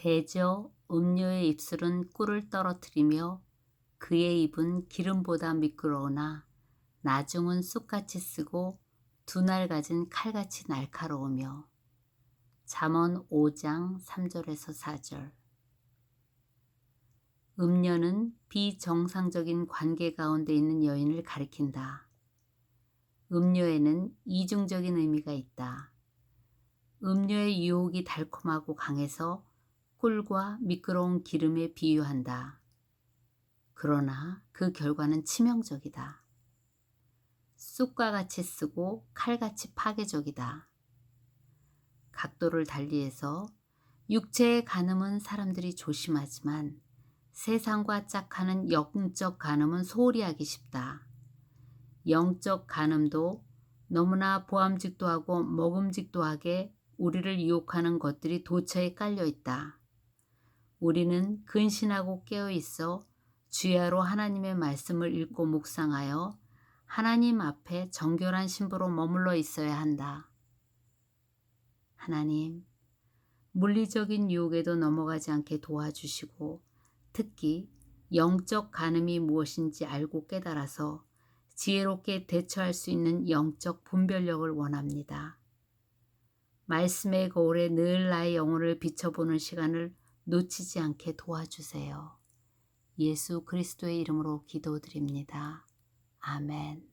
대저 음료의 입술은 꿀을 떨어뜨리며 그의 입은 기름보다 미끄러우나 나중은 쑥같이 쓰고 두날 가진 칼같이 날카로우며 잠언 5장 3절에서 4절 음녀는 비정상적인 관계 가운데 있는 여인을 가리킨다. 음료에는 이중적인 의미가 있다. 음료의 유혹이 달콤하고 강해서 꿀과 미끄러운 기름에 비유한다. 그러나 그 결과는 치명적이다. 쑥과 같이 쓰고 칼같이 파괴적이다. 각도를 달리해서 육체의 간음은 사람들이 조심하지만 세상과 짝하는 영적 간음은 소홀히 하기 쉽다. 영적 간음도 너무나 보암직도 하고 먹음직도 하게 우리를 유혹하는 것들이 도처에 깔려 있다. 우리는 근신하고 깨어 있어 주야로 하나님의 말씀을 읽고 묵상하여 하나님 앞에 정결한 신부로 머물러 있어야 한다. 하나님, 물리적인 유혹에도 넘어가지 않게 도와주시고 특히 영적 간음이 무엇인지 알고 깨달아서 지혜롭게 대처할 수 있는 영적 분별력을 원합니다. 말씀의 거울에 늘 나의 영혼을 비춰보는 시간을 놓치지 않게 도와주세요. 예수 그리스도의 이름으로 기도드립니다. 아멘.